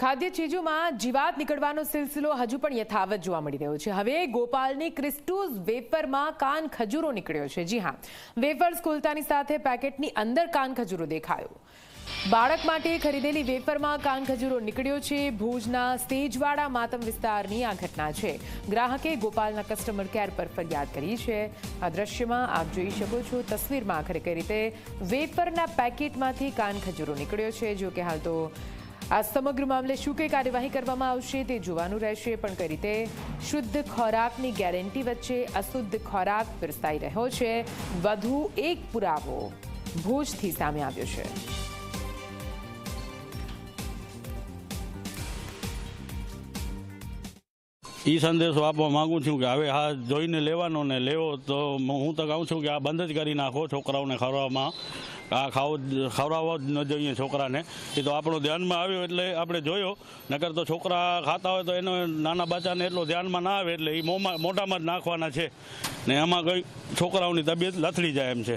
ખાદ્ય ચીજોમાં જીવાત નીકળવાનો સિલસિલો હજુ પણ યથાવત જોવા મળી રહ્યો છે. હવે ગોપાલની ક્રિસ્ટુઝ વેફરમાં કાન ખજૂરો નીકળ્યો છે. જી હા, વેફર્સ ખોલતાની સાથે પેકેટની અંદર કાન ખજૂરો દેખાયો. બાળક માટે ખરીદેલી વેફરમાં કાન ખજૂરો નીકળ્યો છે. ભુજના સ્ટેજવાળા માતમ વિસ્તારની આ ઘટના છે. ગ્રાહકે ગોપાલના કસ્ટમર કેર પર ફરિયાદ કરી છે. આ દ્રશ્યમાં આપ જોઈ શકો છો તસવીરમાં આખરે કઈ રીતે વેફરના પેકેટમાંથી કાન ખજૂરો નીકળ્યો છે. જો કે હાલ તો આ સમગ્ર મામલે શું કઈ કાર્યવાહી કરવામાં આવશે તે જોવાનું રહેશે, પણ કઈ રીતે શુદ્ધ ખોરાકની ગેરંટી વચ્ચે અશુદ્ધ ખોરાક પીરસાઈ રહ્યો છે, વધુ એક પુરાવો ભુજથી સામે આવ્યો છે. એ સંદેશો આપવા માંગુ છું કે હવે હા જોઈને લેવાનો ને લેવો તો હું તો કહું છું કે આ બંધ જ કરી નાખો છોકરાઓને ખવડાવવામાં. આ ખાવો ખવડાવવો જ ન જોઈએ છોકરાને. એ તો આપણો ધ્યાનમાં આવ્યો એટલે આપણે જોયો. નકર તો છોકરા ખાતા હોય તો એનો નાના બચ્ચાને એટલો ધ્યાનમાં ના આવે એટલે એ મોંમાં મોઢામાં જ નાખવાના છે. ને એમાં કંઈ છોકરાઓની તબિયત લથડી જાય એમ છે.